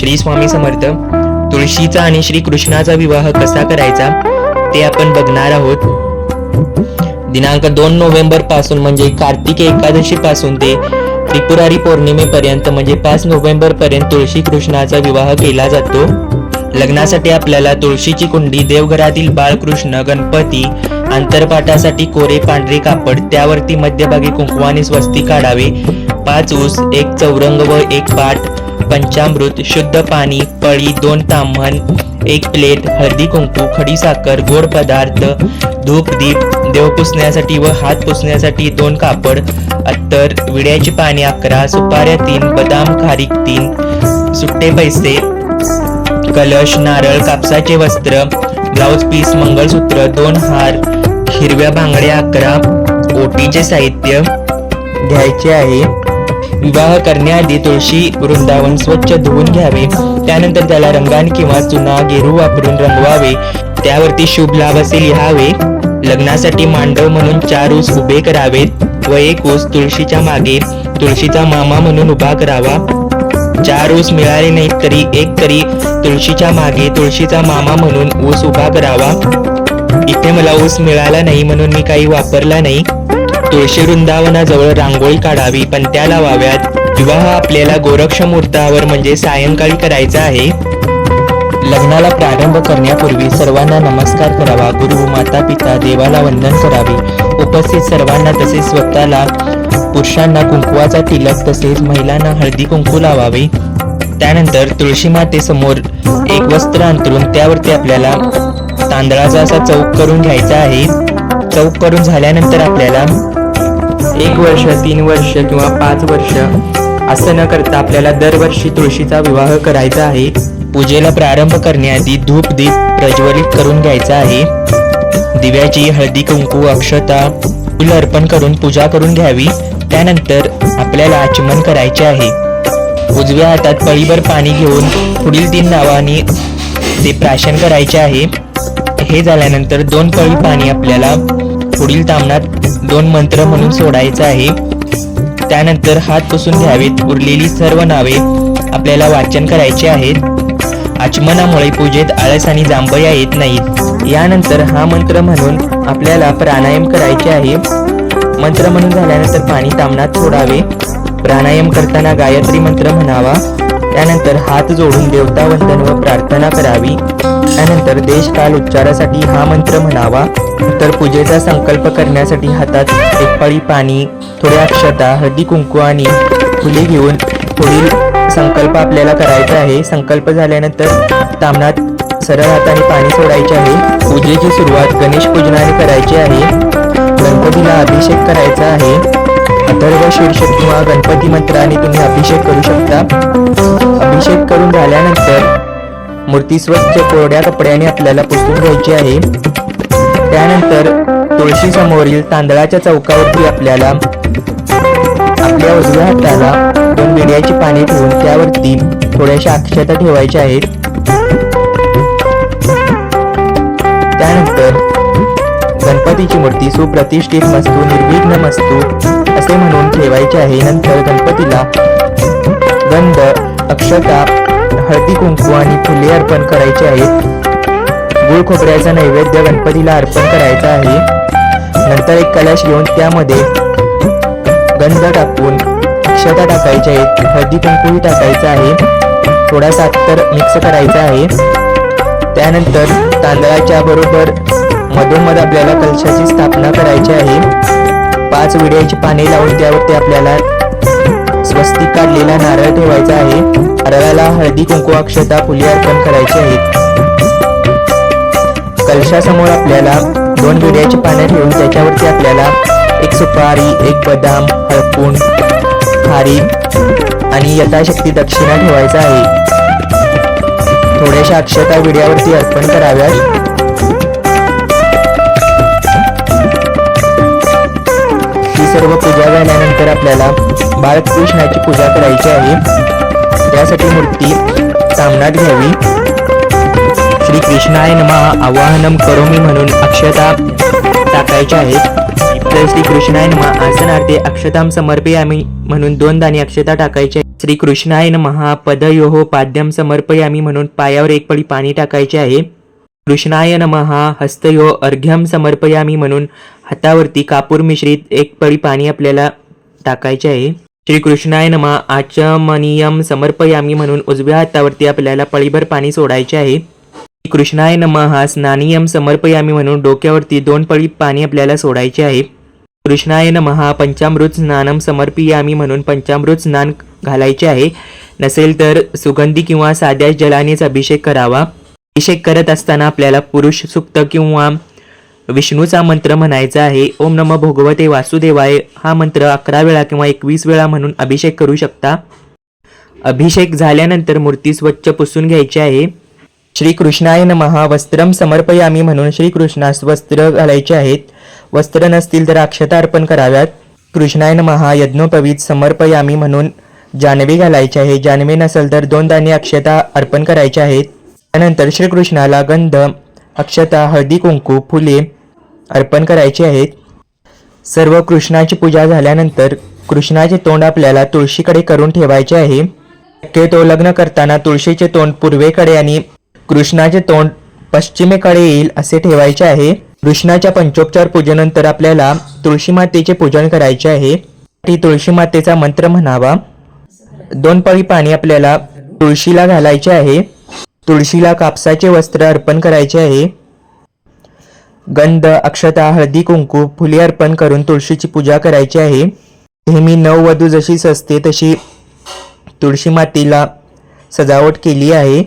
श्री स्वामी समर्थ तुळशीचा आणि श्री कृष्णाचा विवाह कसा करायचा ते आपण बघणार आहोत. दिनांक दोन नोव्हेंबरपासून म्हणजे कार्तिक एकादशी पासून ते त्रिपुरारी पौर्णिमेपर्यंत म्हणजे पाच नोव्हेंबर पर्यंत तुळशी कृष्णाचा विवाह केला जातो. लग्नासाठी आपल्याला तुळशीची कुंडी देवघरातील बाळकृष्ण गणपती अंतरपाठासाठी कोरे पांढरे कापड त्यावरती मध्यभागी कुंकवाने स्वस्ती काढावे पाच ऊस एक चौरंग व एक पाट पंचामृत शुद्ध पाणी पळी दोन ताम्हण एक प्लेट हळदी कुंकू खडी साखर गोड पदार्थ धूप दीप देव पुसण्यासाठी व हात पुसण्यासाठी दोन कापड अत्तर विड्याची पाने अकरा सुपाऱ्या तीन बदाम खारीक तीन सुट्टे पैसे कलश नारळ कापसाचे वस्त्र ब्लाउज पीस मंगळसूत्र दोन हार हिरव्या बांगड्या अकरा ओटीचे साहित्य घ्यायचे आहे. विवाह करण्याआधी तुळशी वृंदावन स्वच्छ धुवून घ्यावे. त्यानंतर त्याला रंगान किंवा चुना गेरू वापरून रंगवावे. त्यावरती शुभ लाभ असे लिहावे. लग्नासाठी मांडव म्हणून चार ऊस उभे करावेत व एक ऊस तुळशीच्या मागे तुळशीचा मामा म्हणून उभा करावा. चार ऊस मिळाले नाहीत तरी एक तरी तुळशीच्या मागे तुळशीचा मामा म्हणून ऊस उभा करावा. इथे मला ऊस मिळाला नाही म्हणून मी काही वापरला नाही. तुळशी वृंदावनाजवळ रांगोळी काढावी पण त्या लावाव्यात. विवाह आपल्याला गोरक्ष मुहूर्तावर म्हणजे सायंकाळी करायचा आहे. लग्नाला प्रारंभ करण्यापूर्वी सर्वांना नमस्कार करावा. गुरु माता पिता देवाला वंदन करावे. उपस्थित सर्वांना तसेच स्वतःला पुरुषांना कुंकुवाचा तिलक तसेच महिलांना हळदी कुंकू लावावे. त्यानंतर तुळशी मातेसमोर एक वस्त्र अंतरून त्यावरती आपल्याला तांदळाचा असा चौक करून घ्यायचा आहे. चौक करून झाल्यानंतर आपल्याला एक वर्ष तीन वर्ष किंवा पाच वर्ष असं न करता आपल्याला दरवर्षी तुळशीचा विवाह करायचा आहे. पूजेला प्रारंभ करण्याआधी धूप दीप प्रज्वलित करून घ्यायचा आहे. दिव्याची हळदी कुंकू अक्षता फुल अर्पण करून पूजा करून घ्यावी. त्यानंतर आपल्याला आचमन करायचे आहे. उजव्या हातात पळीभर पाणी घेऊन पुढील तीन नावाने ते प्राशन करायचे आहे. हे झाल्यानंतर दोन पळी पाणी आपल्याला पुढील तामणात दोन मंत्र म्हणून सोडायचं आहे. त्यानंतर हात पुसून घ्यावेत. उरलेली सर्व नावे आपल्याला वाचन करायचे आहेत. आचमनामुळे पूजेत आळस आणि जांभया येत नाहीत. यानंतर हा मंत्र म्हणून आपल्याला प्राणायाम करायचे आहे. मंत्र म्हणून झाल्यानंतर पाणी तामणात सोडावे. प्राणायाम करताना गायत्री मंत्र म्हणावा. त्यानंतर हात जोडून देवता वंदन व प्रार्थना करावी. त्यानंतर देशकाल उच्चारासाठी हा मंत्र म्हणावा. तर पूजेचा संकल्प करण्यासाठी हातात एक पळी पाणी थोड्या अक्षता हळदी कुंकू आणि फुले घेऊन पुढील संकल्प आपल्याला करायचा आहे. संकल्प झाल्यानंतर तामणात सरळ हाताने पाणी सोडायचे आहे. पूजेची सुरुवात गणेश पूजनाने करायची आहे. गणपतीला अभिषेक करायचा आहे. अथर्व शीर्षक किंवा गणपती मंत्राने तुम्ही अभिषेक करू शकता. अभिषेक करून झाल्यानंतर मूर्ती स्वच्छ कोरड्या कपड्याने आपल्याला पुसून घ्यायची आहे. त्यानंतर तुळशी समोरील तांदळाच्या चौकावरती आपल्याला आपल्या उजव्या हाताला दोन विड्याची पाने ठेवून त्यावरती थोड्याशा अक्षता ठेवायच्या आहेत. त्यानंतर गणपतीची मूर्ती सुप्रतिष्ठित मस्तू निर्विघ्न मस्तू असे म्हणून ठेवायचे आहे. नंतर गणपतीला गंध अक्षता हळदी कुंकू आणि फुले अर्पण करायचे आहेत गुळ खोबऱ्याचा नैवेद्य गणपतीला अर्पण करायचा आहे. नंतर एक कलश घेऊन त्यामध्ये गंध टाकून अक्षता टाकायच्या आहेत हळदी कुंकूही टाकायचं आहे. थोडासा तर मिक्स करायचा आहे. त्यानंतर तांदळाच्या बरोबर मधोमध आपल्याला कलशाची स्थापना करायची आहे. पाच विड्याची पाने लावून त्यावरती आपल्याला स्वस्तिक काढलेला नारळ ठेवायचा आहे. नारळाला हळदी कुंकू अक्षता फुले अर्पण करायची आहेत कलशासमोर आपल्याला दोन विड्याची पाने ठेवून त्याच्यावरती आपल्याला एक सुपारी एक बदाम हळपून खारी आणि यथाशक्ती दक्षिणा ठेवायचा आहे. थोड्याशा अक्षता विड्यावरती अर्पण कराव्यात. आपल्याला बाळकृष्णाची पूजा करायची आहे. त्यासाठी मूर्ती सामनात घ्यावी. श्री कृष्णाय नमः आवाहनम करोमी म्हणून अक्षता टाकायच्या आहेत. तर श्री कृष्णाय नमः. आसनार्थे अक्षताम समर्पयामी म्हणून दोन दाणी अक्षता टाकायच्या आहेत. श्रीकृष्णाय नमः. पदयोः पाद्यम समर्पयामी म्हणून पायावर एक पळी पाणी टाकायचे आहे. कृष्णाय नमः. हस्तयो अर्घ्यम समर्पयामी म्हणून हातावरती कापूर मिश्रित एक पळी पाणी आपल्याला टाकायचे. आहे श्रीकृष्णाय नमा. आचमनियम समर्पयामी म्हणून उजव्या हातावरती आपल्याला पळीभर पाणी सोडायचे आहे. कृष्णाय हा स्नानियम समर्पयामी म्हणून डोक्यावरती दोन पळी पाणी आपल्याला सोडायचे आहे. कृष्णाय नमः. पंचामृत स्नानम समर्पियामी म्हणून पंचामृत स्नान घालायचे आहे. नसेल तर सुगंधी किंवा साध्या जलानेच अभिषेक करावा. अभिषेक करत असताना आपल्याला पुरुष सुक्त किंवा विष्णूचा मंत्र म्हणायचा आहे ओम नम भोगवते वासुदेवाय हा मंत्र अकरा वेळा किंवा एकवीस वेळा म्हणून अभिषेक करू शकता. अभिषेक झाल्यानंतर मूर्ती स्वच्छ पुसून घ्यायची आहे. श्रीकृष्णाय नमहा वस्त्रम समर्पयामी म्हणून श्रीकृष्णास वस्त्र घालायचे आहेत. वस्त्र नसतील तर अक्षता अर्पण कराव्यात. कृष्णाय नमहा यज्ञोपवीत समर्पयामी म्हणून जानवे घालायचे आहे. जानवे नसेल तर दोन दाणे अक्षता अर्पण करायचे आहेत. त्यानंतर श्रीकृष्णाला गंध अक्षता हळदी कुंकू फुले अर्पण करायचे आहेत. सर्व कृष्णाची पूजा झाल्यानंतर कृष्णाचे तोंड आपल्याला तुळशीकडे करून ठेवायचे आहे. शक्यतो लग्न करताना तुळशीचे तोंड पूर्वेकडे आणि कृष्णाचे तोंड पश्चिमेकडे येईल असे ठेवायचे आहे. कृष्णाच्या पंचोपचार पूजेनंतर आपल्याला तुळशी मातेचे पूजन करायचे आहे. ती तुळशी मातेचा मंत्र म्हणावा. दोन पळी पाणी आपल्याला तुळशीला घालायचे आहे. तुळशीला कापसाचे वस्त्र अर्पण करायचे आहे. गंध अक्षता हळदी कुंकू फुले अर्पण करून तुळशीची पूजा करायची आहे. नेहमी नववधू जशी सजते तशी तुळशी मातीला सजावट केली आहे.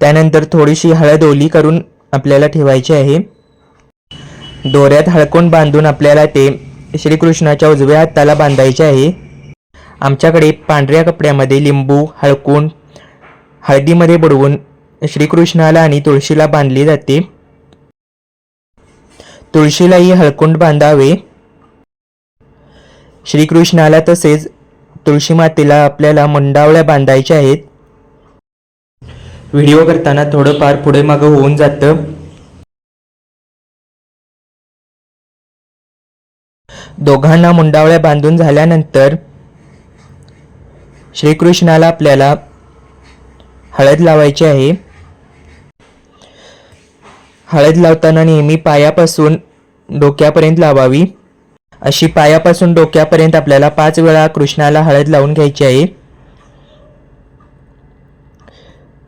त्यानंतर थोडीशी हळद ओली करून आपल्याला ठेवायची आहे. दोऱ्यात हळकून बांधून आपल्याला ते श्रीकृष्णाच्या उजव्या हाताला बांधायचे आहे. आमच्याकडे पांढऱ्या कपड्यामध्ये लिंबू हळकून हळदीमध्ये बुडवून श्रीकृष्णाला आणि तुळशीला बांधली जाते. तुळशीलाही हळकुंड बांधावे. श्रीकृष्णाला तसेच तुळशी मातेला आपल्याला मंडावळ्या बांधायच्या आहेत. व्हिडिओ करताना थोडंफार पुढे मागं होऊन जातं. दोघांना मुंडावळ्या बांधून झाल्यानंतर श्रीकृष्णाला आपल्याला हळद लावायची आहे. हळद लावताना नेहमी पायापासून डोक्यापर्यंत लावावी. अशी पायापासून डोक्यापर्यंत आपल्याला पाच वेळा कृष्णाला हळद लावून घ्यायची आहे.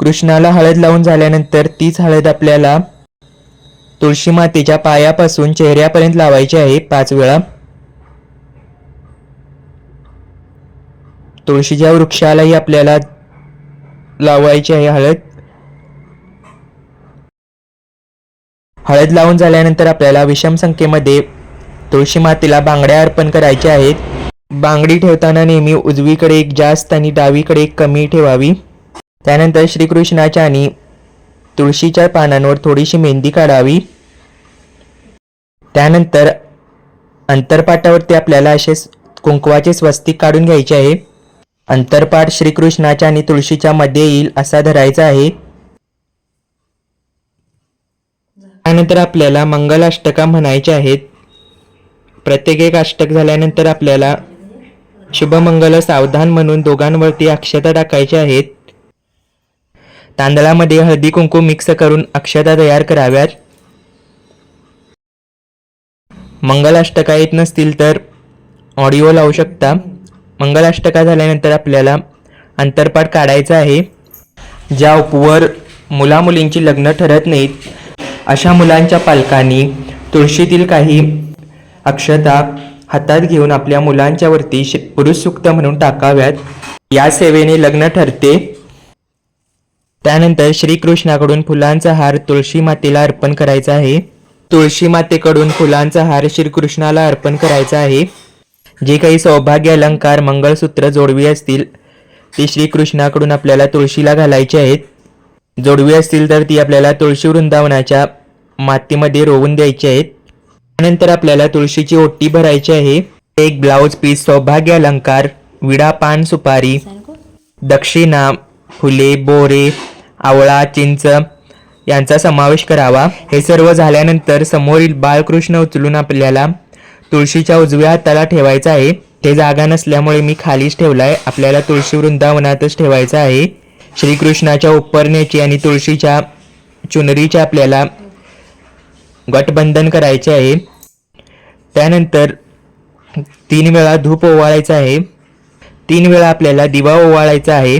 कृष्णाला हळद लावून झाल्यानंतर तीच हळद आपल्याला तुळशी मातेच्या पायापासून चेहऱ्यापर्यंत लावायची आहे पाच वेळा. तुळशीच्या वृक्षालाही आपल्याला लावायची आहे हळद. हळद लावून झाल्यानंतर आपल्याला विषम संख्येमध्ये तुळशी मातेला बांगड्या अर्पण करायच्या आहेत. बांगडी ठेवताना नेहमी उजवीकडे एक जास्त आणि डावीकडे एक कमी ठेवावी. त्यानंतर श्रीकृष्णाच्या आणि तुळशीच्या पानांवर थोडीशी मेहंदी काढावी. त्यानंतर अंतरपाटावरती आपल्याला असे कुंकवाचे स्वस्तिक काढून घ्यायचे आहे. अंतरपाठ श्रीकृष्णाच्या आणि तुळशीच्या मध्ये येईल असा धरायचा आहे. त्यानंतर आपल्याला मंगलाष्टका म्हणायचे आहेत. प्रत्येक एक अष्टक झाल्यानंतर आपल्याला शुभमंगल सावधान म्हणून दोघांवरती अक्षता टाकायच्या आहेत. तांदळामध्ये हळदी कुंकू मिक्स करून अक्षता तयार कराव्यात. मंगलाष्टका येत नसतील तर ऑडिओ लावू शकता. मंगलाष्टका झाल्यानंतर आपल्याला अंतरपाठ काढायचा आहे. ज्या उपवर मुलामुलींची लग्न ठरत नाहीत अशा मुलांच्या पालकांनी तुळशीतील काही अक्षता हातात घेऊन आपल्या मुलांच्यावरती श- पुरुष सुक्त म्हणून टाकाव्यात. या सेवेने लग्न ठरते. त्यानंतर श्रीकृष्णाकडून फुलांचा हार तुळशी मातेला अर्पण करायचा आहे. तुळशी मातेकडून फुलांचा हार श्रीकृष्णाला अर्पण करायचा आहे. जे काही सौभाग्य अलंकार मंगळसूत्र जोडवी असतील ते श्रीकृष्णाकडून आपल्याला तुळशीला घालायचे आहेत. जोडवी असतील तर ती आपल्याला तुळशी वृंदावनाच्या मातीमध्ये रोवून द्यायची आहेत. त्यानंतर आपल्याला तुळशीची ओटी भरायची आहे. एक ब्लाऊज पीस सौभाग्य अलंकार विडा पान सुपारी दक्षिणा फुले बोरे आवळा चिंच यांचा समावेश करावा. हे सर्व झाल्यानंतर समोरील बाळकृष्ण उचलून आपल्याला तुळशीच्या उजव्या हाताला ठेवायचा आहे. ते जागा नसल्यामुळे मी खालीच ठेवलाय. आपल्याला तुळशी वृंदावनातच ठेवायचं आहे. श्रीकृष्णाच्या उपरण्याची आणि तुळशीच्या चुनरीचे आपल्याला गटबंधन करायचे आहे. त्यानंतर तीन वेळा धूप ओवाळायचा आहे. तीन वेळा आपल्याला दिवा ओवाळायचा आहे.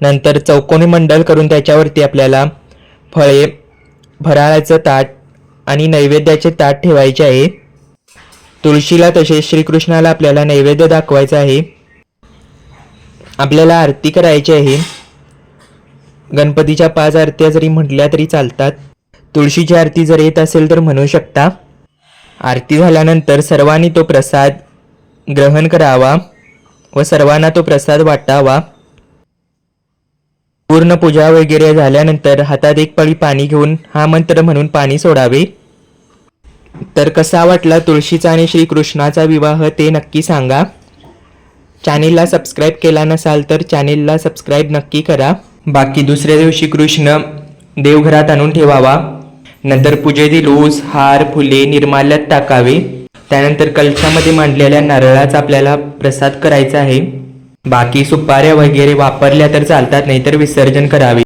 नंतर चौकोनी मंडल करून त्याच्यावरती आपल्याला फळे फराळाचं ताट आणि नैवेद्याचे ताट ठेवायचे आहे. तुळशीला तसेच श्रीकृष्णाला आपल्याला नैवेद्य दाखवायचं आहे. आपल्याला आरती करायची आहे. गणपतीच्या पाच आरत्या जरी म्हटल्या तरी चालतात. तुळशीची आरती जर येत असेल तर म्हणू शकता. आरती झाल्यानंतर सर्वांनी तो प्रसाद ग्रहण करावा व सर्वांना तो प्रसाद वाटावा. पूर्ण पूजा वगैरे झाल्यानंतर हातात एक पळी पाणी घेऊन हा मंत्र म्हणून पाणी सोडावे. तर कसा वाटला तुळशीचा आणि श्रीकृष्णाचा विवाह ते नक्की सांगा. चॅनेलला सबस्क्राईब केला नसाल तर चॅनेलला सबस्क्राईब नक्की करा. बाकी दुसऱ्या दिवशी कृष्ण देवघरात आणून ठेवावा. नंतर पूजेतील ऊस हार फुले निर्माल्यात टाकावे. त्यानंतर कलशामध्ये मांडलेल्या नारळाचा आपल्याला प्रसाद करायचा आहे. बाकी सुपाऱ्या वगैरे वापरल्या तर चालतात नाहीतर विसर्जन करावे.